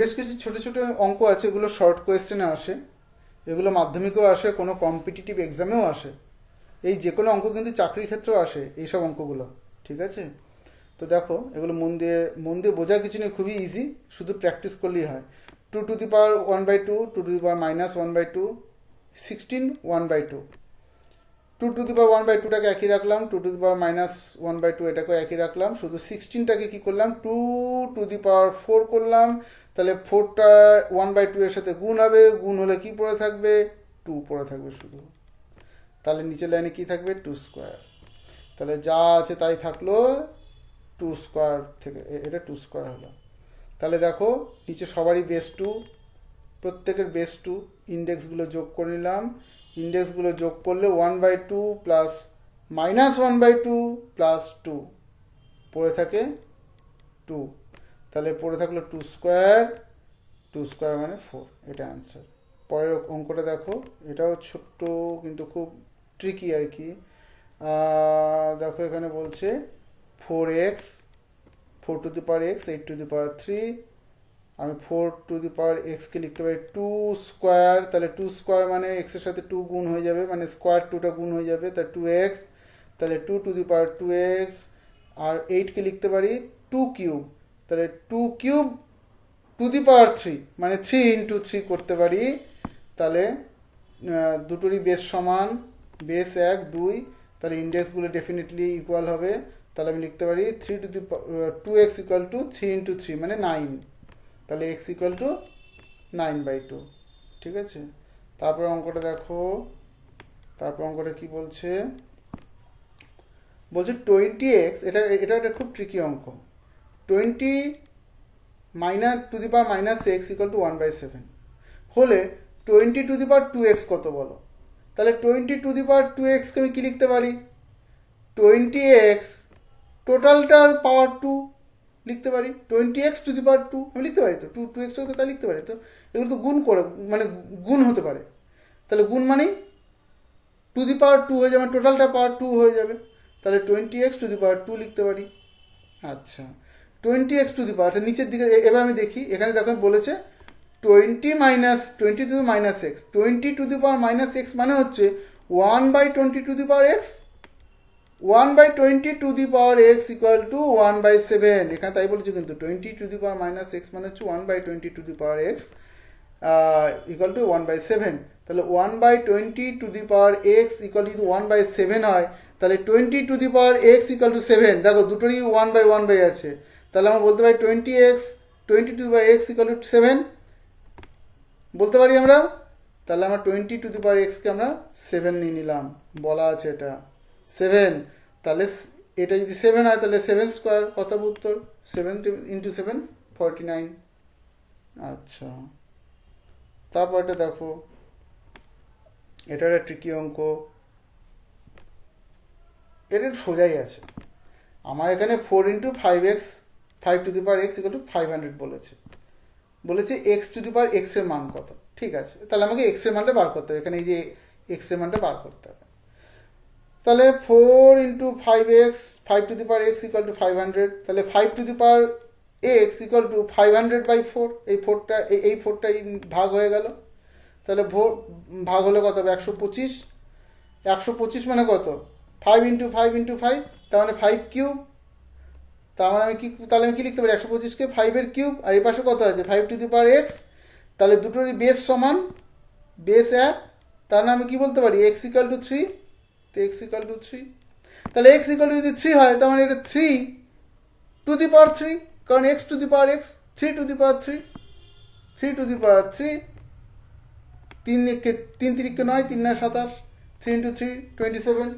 বেশ কিছু ছোট ছোট অঙ্ক আছে, এগুলো শর্ট কোয়েশ্চেনে আসে। এগুলো মাধ্যমিকেও আসে, কোনো কম্পিটিটিভ এক্সামেও আসে। এই যে কোনো অঙ্ক কিন্তু চাকরির ক্ষেত্রেও আসে, এইসব অঙ্কগুলো, ঠিক আছে? তো দেখো, এগুলো মন দিয়ে মন দিয়ে বোঝার কিছু নেই, খুবই ইজি শুধু প্র্যাকটিস করলেই হয়। Two to the power one by two two to the power minus one by two sixteen one by two two to the power one by টুটাকে একই রাখলাম two to the power minus one by two এটাকেও একই রাখলাম, শুধু সিক্সটিনটাকে কী করলাম two to the power four করলাম, তাহলে ফোরটা ওয়ান বাই টু এর সাথে গুণ হবে, গুণ হলে কি পড়ে থাকবে টু পড়ে থাকবে শুধু। তাহলে নিচের লাইনে কি থাকবে টু স্কোয়ার তাহলে যা আছে তাই থাকল টু স্কোয়ার থেকে এটা টু স্কোয়ার হলো। তাহলে দেখো, নিচে সবারই বেস টু প্রত্যেকের বেস টু ইন্ডেক্সগুলো যোগ করে নিলাম ইন্ডেক্সগুলো যোগ করলে one by two plus minus one by two plus two পড়ে থাকে টু তাহলে পড়ে থাকল টু স্কোয়ার টু স্কোয়ার মানে ফোর এটা অ্যান্সার পরের অঙ্কটা দেখো। এটাও ছোট্ট কিন্তু খুব ট্রিকি আর কি। দেখো এখানে বলছে four x four to the power x eight to the power three আমি ফোর টু দি পাওয়ার এক্সকে লিখতে পারি টু স্কোয়ার তাহলে টু স্কোয়ার মানে এক্সের সাথে টু গুণ হয়ে যাবে মানে স্কোয়ার টুটা গুণ হয়ে যাবে তাহলে টু এক্স তাহলে two to the power two x আর এইটকে লিখতে পারি টু কিউব তাহলে two cube to the power three মানে থ্রি ইন্টু থ্রি করতে পারি, তাহলে দুটোরই বেস সমান বেস এক, দুই, তাহলে ইন্ডেক্সগুলো ডেফিনেটলি ইকুয়াল হবে, তাহলে আমি লিখতে পারি three to the two x equal to three into three মানে নাইন তাহলে x equal to nine by two ঠিক আছে? তারপর অঙ্কটা দেখো। তারপর অঙ্কটা কি বলছে? বলছে টোয়েন্টি এক্স এটা এটা একটা খুব ট্রিকি অঙ্ক। Twenty minus to the power minus x equal to one by seven হলে twenty to the power two x কত বলো? তাহলে twenty to the power two এক্সকে আমি কী লিখতে পারি? টোয়েন্টি এক্স টোটালটার পাওয়ার টু লিখতে পারি। Twenty x to the power two আমি লিখতে পারি তো। টু টু এক্সটা তো তাই লিখতে পারি। তো এগুলো তো গুণ করে মানে গুণ হতে পারে। তাহলে গুণ মানেই টু দি পাওয়ার টু হয়ে যাবে টোটালটা পাওয়ার টু হয়ে যাবে। তাহলে twenty x to the power two লিখতে পারি। আচ্ছা। Twenty x to the power নিচের দিকে এবার আমি দেখি এখানে দেখো বলেছে twenty minus twenty to minus x twenty to the power minus x মানে হচ্ছে one by twenty to the power x one by twenty to the power x equal to one by seven এখানে তাই বলেছে কিন্তু twenty to the power minus x মানে হচ্ছে one by twenty to the power x equal to one by seven তাহলে one by twenty to the power x equal যদি one by seven হয়, তাহলে twenty to the power x equal to seven দেখো দুটোরই one by one by আছে। তাহলে আমরা বলতে পারি twenty x twenty to the power x equal to seven বলতে পারি আমরা? তাহলে আমরা টোয়েন্টি টু দি পাওয়ার এক্সকে আমরা সেভেন নিয়ে নিলাম। বলা আছে এটা। সেভেন, তাহলে এটা যদি সেভেন হয়, তাহলে সেভেন স্কোয়ার কত উত্তর? Seven into seven forty nine আচ্ছা। তারপর এটা দেখো। এটা একটা ট্রিকি অঙ্ক। এটা সোজাই আছে। আমার এখানে four into five x five to the power x equal to five hundred বলেছে। বলেছে এক্স টু দি পাওয়ার এক্সের মান কত? ঠিক আছে। তাহলে আমাকে এক্সের মানটা বার করতে হবে। এখানে এই যে এক্সের মানটা বার করতে হবে। তাহলে four into five x five to the power x equal to five hundred তাহলে five to the power x equal to five hundred by four এই ফোরটা এই ফোরটা ভাগ হয়ে গেল। তাহলে ভোর, ভাগ হলে কত হবে? একশো পঁচিশ। একশো পঁচিশ মানে কত? Five into five into five তার মানে ফাইভ কিউব তার মানে আমি কি, তাহলে আমি কি লিখতে পারি? একশো পঁচিশকে ফাইভের কিউব আর এই পাশে কত আছে? Five to the power x তাহলে দুটোরই বেস সমান বেস এক তাহলে আমি কি বলতে পারি? এক্স ইকাল টু থ্রি তো এক্স ইকাল টু থ্রি তাহলে এক্স ইকাল টু যদি থ্রি হয়, তার মানে এটা three to the power three কারণ x to the power x three to the power three three to the power three তিন তিন তিরিককে নয়, তিন নয় সাতাশ three into three twenty seven